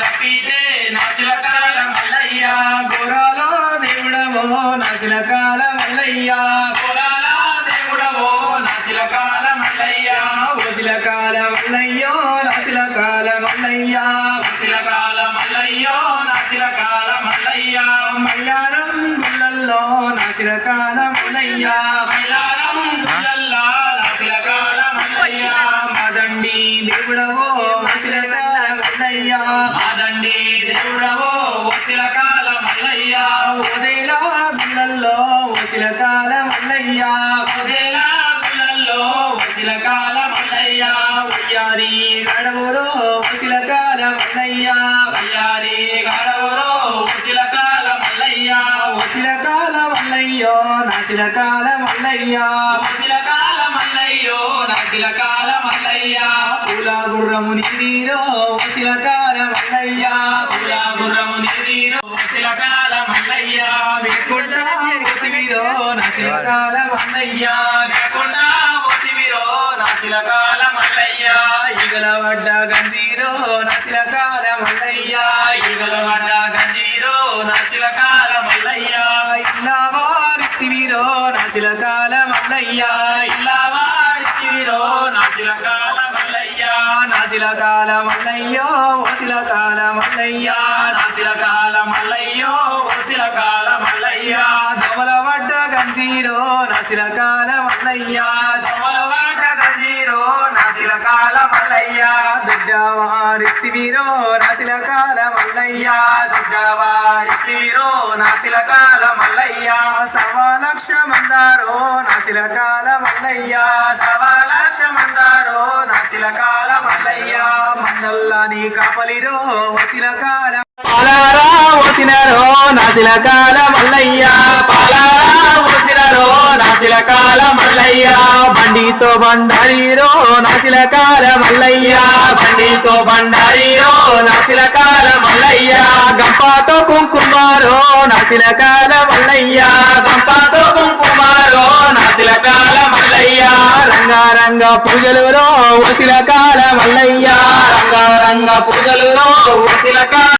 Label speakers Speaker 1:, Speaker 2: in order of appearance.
Speaker 1: రప్పితే నాశిల కాలం మల్లయ్య
Speaker 2: గోరాలో దేవుడవో నాశిల కాల
Speaker 1: కులాల దేవుడవో
Speaker 2: మదండి దేవుడవో
Speaker 1: మాదండి దేవుడవో వసిల కాలం మల్లయ్య
Speaker 2: ఓదేలా గుళ్ళల్లో ఓసిల కాల మల్లయ్య
Speaker 1: ఉదేల గుళ్ళల్లో వసిల కాలం మల్లయ్య
Speaker 2: ఉయ్యారి గడవురో ఓసిల కాల మల్లయ్య
Speaker 1: అయ్యారి గడవరో
Speaker 2: నాశిల కాల మల్లయ్య
Speaker 1: వసిల కాలం మల్లయ్యో నాశిల కాలం మల్లయ్య
Speaker 2: పూల గుర్రము నీరో ఓసిల కాల మల్లయ్య
Speaker 1: పులా గుర్రము నిధిరో వసిల కాలం మల్లయ్య
Speaker 2: వినుకుంట ఓతివిరో నాశిల కాల మల్లయ్య
Speaker 1: లేకుండా ఒతివిరో నాశిల కాలం మల్లయ్య
Speaker 2: ఈగల వడ్డ గంజీరో నాశిల కాల మల్లయ్య
Speaker 1: ఈగల వడ్డ మల్లయ్యా
Speaker 2: ఇలా
Speaker 1: వారిసివిరో నాశిల కాలం మల్లయ్య
Speaker 2: నాశిల కాల మల్లయ్యో ఓసిల కాల మల్లయ్య
Speaker 1: నాశిల కాలం మల్లయ్యో వసిల కాలం మల్లయ్య
Speaker 2: దమల వడ్డ గంజీరో నాశిల కాల మల్లయ్య
Speaker 1: దొమల వడ్డ గంజీరో నాశిల మల్లయ్యా మల్లయ్య
Speaker 2: దుడ్డ వారిస్తివిరో నాశిల కాల మల్లయ్య
Speaker 1: వారిసివిరో నాశిల కాలం మల్లయ్య
Speaker 2: సవా లక్ష నాశిల మల్లయ్య
Speaker 1: సవాలక్ష మందారో నాశిల కాలం మల్లయ్య
Speaker 2: మందల్లాని కాపలిరో వసిన కాల పాలారా వసినరో నాశిల కాల మల్లయ్య
Speaker 1: పాలారా వసిరరో నాశిల కాలం మల్లయ్య
Speaker 2: బండితో బండారీరో నాశిల కాల మల్లయ్య
Speaker 1: బండితో బండారీరో నాశిల కాలం మల్లయ్య
Speaker 2: గంపాతో కుంకుమారో నాశిల కాల మల్లయ్య
Speaker 1: గంపాతో
Speaker 2: రంగ పూజలు రో వసిల కాల మల్లయ్య.
Speaker 1: రంగ పూజలు రో వసిల కాల